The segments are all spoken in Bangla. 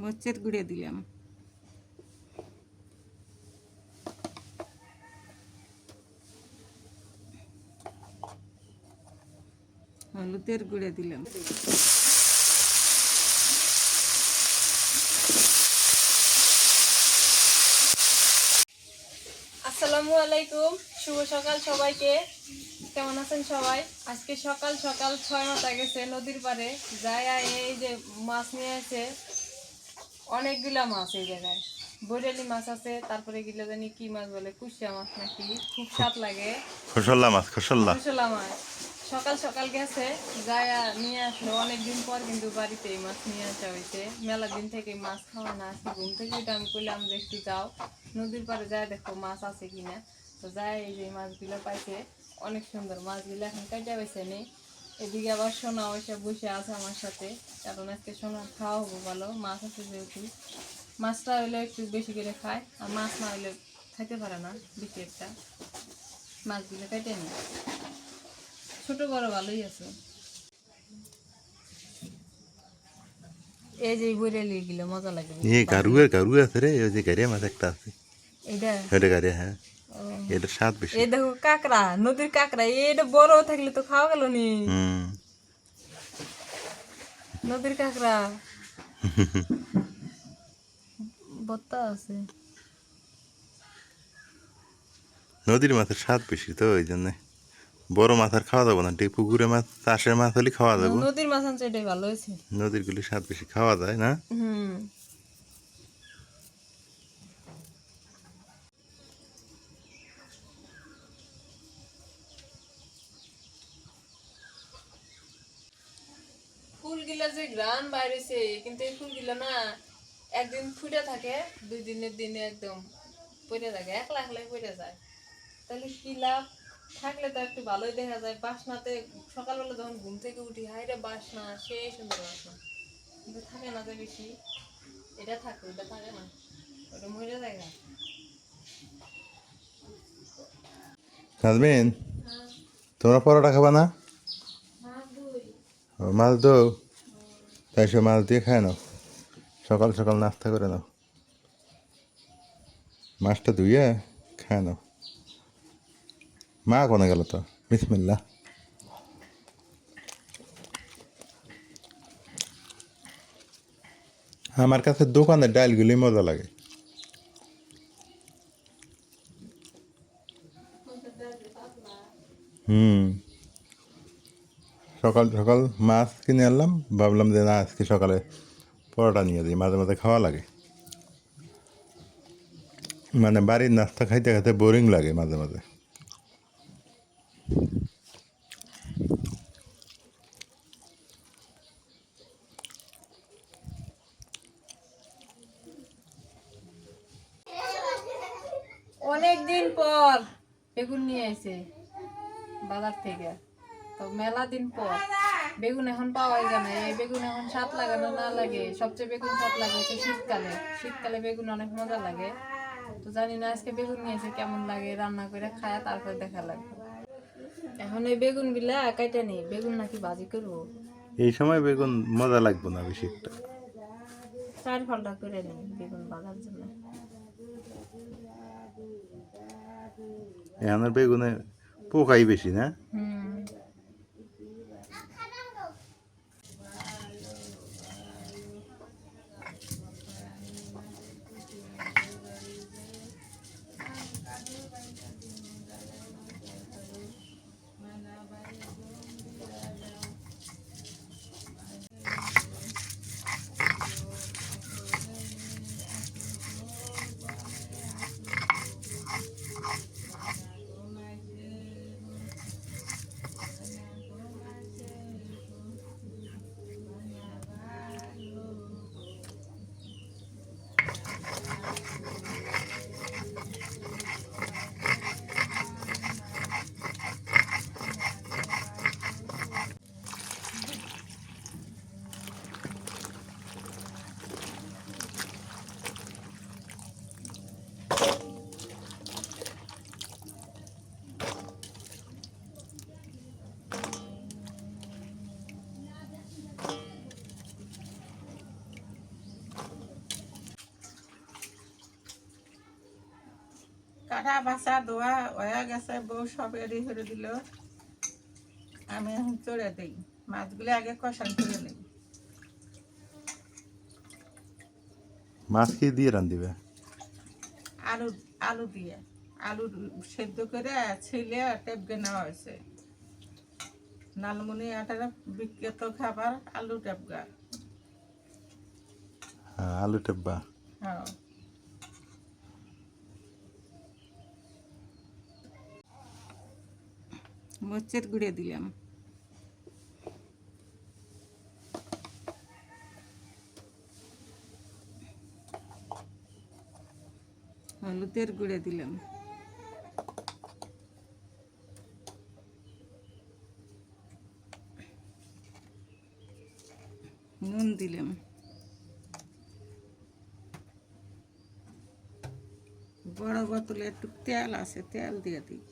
মরিচের গুঁড়ে দিলাম। হলুদের গুঁড়ে দিলাম। আসসালামু আলাইকুম, শুভ সকাল সবাইকে। কেমন আছেন সবাই? আজকে সকাল সকাল ছয় মাথা গেছে নদীর পারে আর এই যে মাছ নিয়ে আছে অনেকগুলা মাছ এই জায়গায়। বৈরালি মাছ আছে তারপরে গিলা জানি কি মাছ বলে কুশিয়া মাছ নাকি? খুব স্বাদ লাগে। খসল্লা মাছ খসল্লা। কুশলা মাছ। সকাল সকাল গেছে যায়া নিয়ে আসলো অনেকদিন পর কিন্তু বাড়িতে এই মাছ নিয়ে আসা হয়েছে। মেলা দিন থেকে মাছ খাওয়া না আজকে ঘুম থেকে উঠে আমি যে একটু যাও। নদীর পাড়ে যায় দেখো মাছ আছে কিনা। তো যায় এই যে মাছগুলো পাইছে অনেক সুন্দর মাছগুলো এখন কাটা পাইছে নেই। এদিকে আবার সোনা ওইসব বসে আছে আমার সাথে। কারণ আজকে সোনা খাওয়া হব ভালো মাছ আছে যেহেতু। মাছটা হইলে একটু বেশি করে খায় আর মাছ না হইলে খাইতে পারে না বেশি একটা। মাছগুলো কেটে নিই ছোট বড় ভালোই আছে। এই যে বইরালি গেলে মজা লাগে। ইয়ে গারুয়ের গারু আছে রে ওই যে গাড়িয়া মাছ একটা আছে। এইটা? ওইটা গাড়িয়া হ্যাঁ। এটা স্বাদ বেশি। এই দেখো কাকড়া নদীর কাকড়া এটা বড় থাকলে তো খাওয়া গেল নি। নদীর কাকড়া। বত্তা আছে। নদীর মাছের স্বাদ বেশি তো ওই জন্য। বড় মাছ আর খাওয়া যাব না ঠিক পুকুরে মাছ চাষের মাছ হলে খাওয়া যাব। নদীর মাছ আনছে এটাই ভালো হয়েছে। নদীর গুলি স্বাদ বেশি খাওয়া যায় না? হুম। ফুলগুলা যে গ্রান বাইরেছে কিন্তু এই ফুলগুলা না একদিন ফুটে থাকে দুই দিনের দিনে একদম পড়ে থাকে একলা একলাই পড়ে যায়। তাহলে কি লাভ থাকলে তো একটু ভালোই দেখা যায়। বাসনাতে সকালবেলা যখন ঘুম থেকে উঠি হাইরে বাসনা সেই সুন্দর বাসনা। কিন্তু থাকে না তো বেশি। এটা থাকে ওটা থাকে না। ওটা মরে যায় না। নাজমিন তোমরা পরোটা খাবা না? মাছ দো। তাই সে মাছ দিয়ে খায় নাও। সকাল সকাল নাস্তা করে নাও। মাছটা ধুয়ে খায় নাও। মা কোনে গেল তো? বিসমিল্লা আমার কাছে দোকানের ডালগুলি মজা লাগে। হুম। সকাল সকাল মাছ কিনে আনলাম ভাবলাম যে না, আজকে সকালে পরোটা নিয়ে দিই মাঝে মাঝে খাওয়া লাগে। মানে বাড়ির নাস্তা খাইতে খাইতে বোরিং লাগে মাঝে মাঝে। অনেক দিন পর বেগুন নিয়ে এসে বাজার থেকে। তো মেলা দিন পর বেগুন এখন পাওয়া যায় না। এই বেগুন এখন স্বাদ লাগানো না লাগে। সবচেয়ে বেগুন স্বাদ লাগে হচ্ছে শীতকালে। শীতকালে বেগুন অনেক মজা লাগে। তো জানি না আজকে বেগুন নিয়েছে কেমন লাগে? রান্না করে খায় তারপর দেখা লাগবে। এখন এই বেগুনগুলা কাইটা নেই বেগুন নাকি ভাজি করব? এই সময় বেগুন মজা লাগবে না বেশি একটা। চার ফলটা করে নেই বেগুন বাজার জন্য। এখানের বেগুনে পোকাই বেশি না? হুম। কাটা বাসা দোয়া হয়ে গেছে, বউ সব এরি করে দিল। আমি এখন চড়ে দিই। মাছগুলো আগে কষান করে নিই। মাছ কি দিয়ে রান্ধিবে? আলু আলু দিয়ে। আলু সেদ্ধ করে ছিলে টেপকে নেওয়া হয়েছে। নালমুনি আটার বিখ্যাত খাবার আলু টেপগা হ্যাঁ আলু টেব্বা হ্যাঁ। মরিচের গুঁড়ে দিলাম। হলুদের গুঁড়ে দিলাম। নুন দিলাম। বড় বোতলে একটু তেল আছে তেল দিয়ে দিই।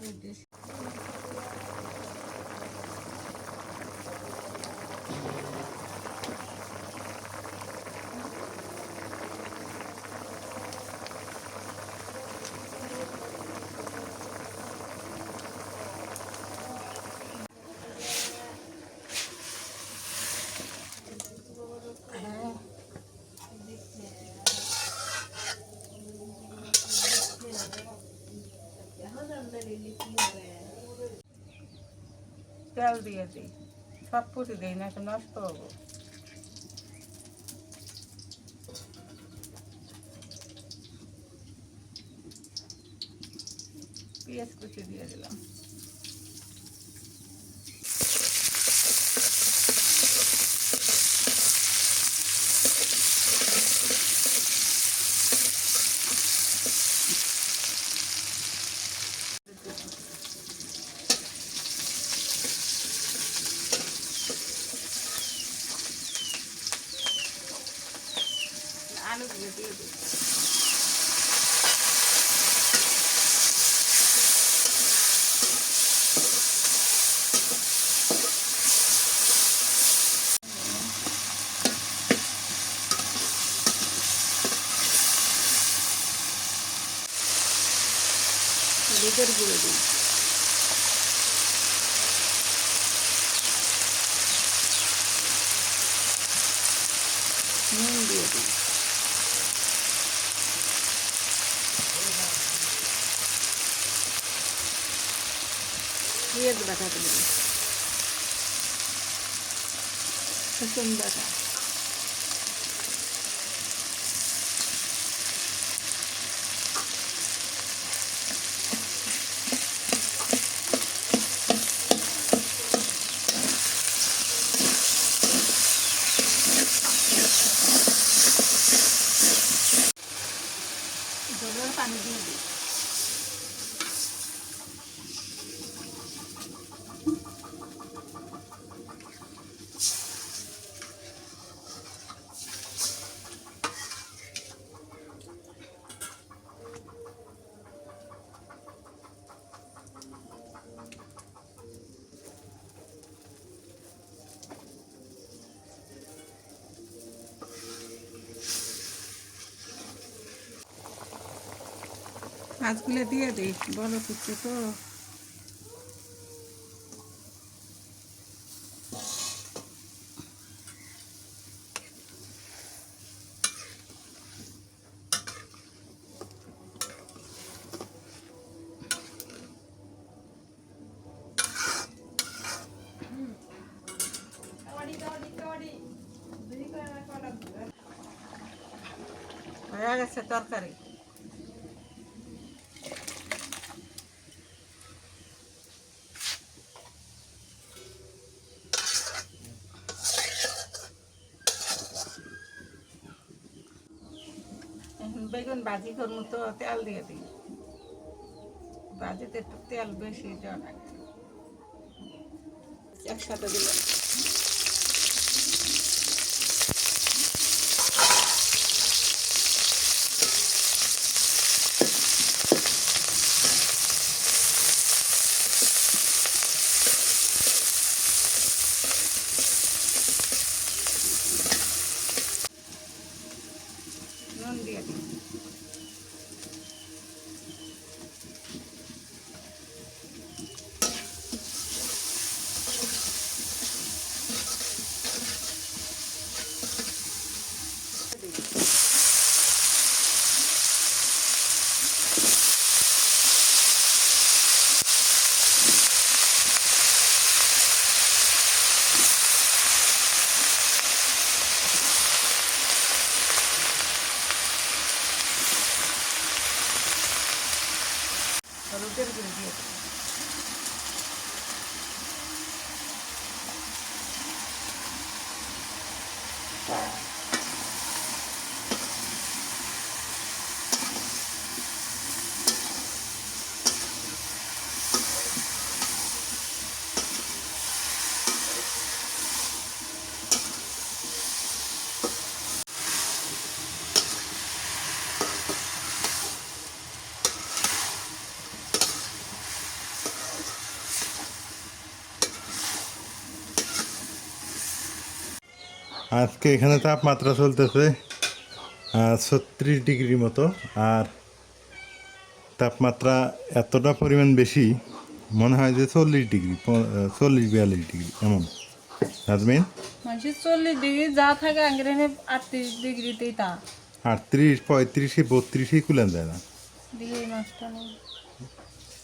করে তেল দিয়ে দিই। সব পুটি দিই না একটু নষ্ট হব। পেঁয়াজ কুচি দিয়ে দিলাম। হলুদের গুঁড়ো দিই নুন দিয়ে দিই পেঁয়াজ বাটা দিলাম রসুন বাটা মাছগুলো দিয়ে দিই বলো কিছু তো। হয়ে তরকারি। বেগুন ভাজি করব তো তেল দিয়ে দিই। ভাজিতে একটু তেল বেশি দেওয়া লাগে একসাথে দিলাম নুন দিয়ে দিই হলুদের গুঁড়ো দিয়ে দিই আজকে এখানে তাপমাত্রা চলতেছে ছত্রিশ ডিগ্রি মতো। আর তাপমাত্রা এতটা পরিমাণ বেশি মনে হয় যে চল্লিশ ডিগ্রি চল্লিশ বিয়াল্লিশ ডিগ্রি এমন। নাজমিন? চল্লিশ ডিগ্রি যা থাকে আটত্রিশ ডিগ্রিতেই তা। আটত্রিশ পঁয়ত্রিশে বত্রিশে কুলেন যায় না।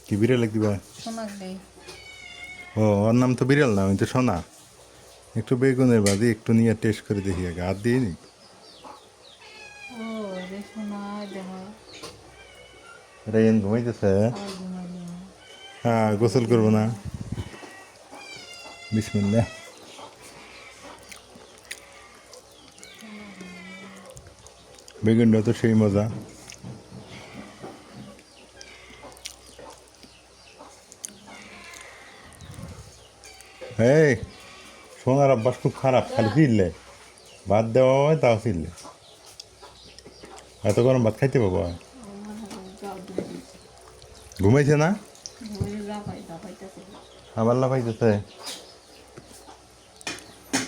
কি বিড়াল দিবা ও ওর নাম তো বিড়াল না আমি তো সোনা। একটু বেগুনের বাদি একটু নিয়ে টেস্ট করে দেখি আগে। হাত দিয়ে নি? রেন ঘুমাইতেছে? আর হ্যাঁ গোসল করব না। বিসমিল্লা বেগুনটা তো সেই মজা। এই সোনার অভ্যাস খুব খারাপ খালি ফিরলে। ভাত দেওয়া হয় তাও ফিরলে। এত গরম ভাত খাইতে পাবো? ঘুমাইছে না? আবার লাফাইতেছে।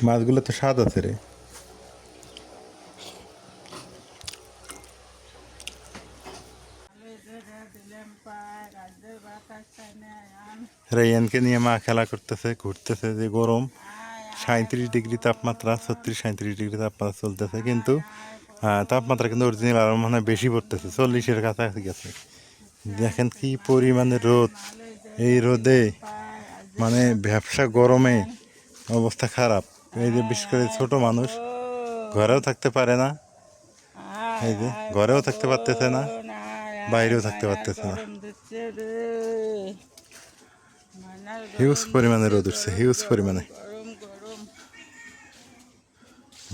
মাছগুলো তো স্বাদ আছে রে। রাইয়ানকে নিয়ে মা খেলা করতেছে ঘুরতেছে যে গরম। সাঁত্রিশ ডিগ্রি তাপমাত্রা, ছত্রিশ সাঁত্রিশ ডিগ্রি তাপমাত্রা চলতেছে, কিন্তু তাপমাত্রা কিন্তু অরিজিনাল আরও মনে হয় বেশি পড়তেছে, চল্লিশের কাছাকাছি গেছে। দেখেন কি পরিমাণে রোদ, এই রোদে মানে ব্যবসা গরমে অবস্থা খারাপ। এই যে বিশেষ করে ছোট মানুষ ঘরেও থাকতে পারে না, এই যে ঘরেও থাকতে পারতেছে না, বাইরেও থাকতে পারতেছে না। হিউজ পরিমাণে রোদ উঠছে, হিউজ পরিমাণে।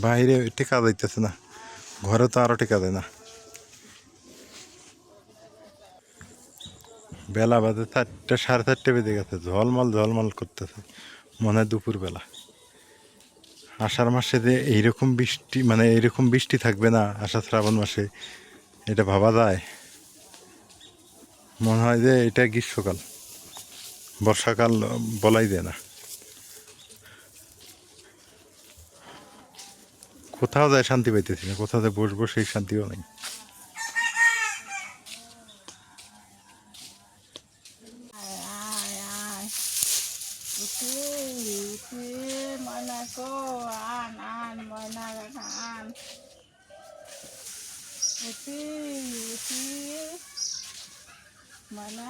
বাইরে টেকা যাইতেছে না। ঘরে তো আরও টেকা যায় না। বেলা বাজে চারটে, সাড়ে চারটে বেজে গেছে। ঝলমল ঝলমল করতেছে। মনে হয় দুপুর বেলা আষাঢ় মাসে যে এইরকম বৃষ্টি মানে এইরকম বৃষ্টি থাকবে না আষাঢ় শ্রাবণ মাসে, এটা ভাবা যায়। মনে হয় যে এটা গ্রীষ্মকাল। বর্ষাকাল বলাই যায় না। কোথাও যায় শান্তি পাইতেছি না কোথাও যায় বসবো সেই শান্তিও নেই আয় আয় উঠি উঠি ময়না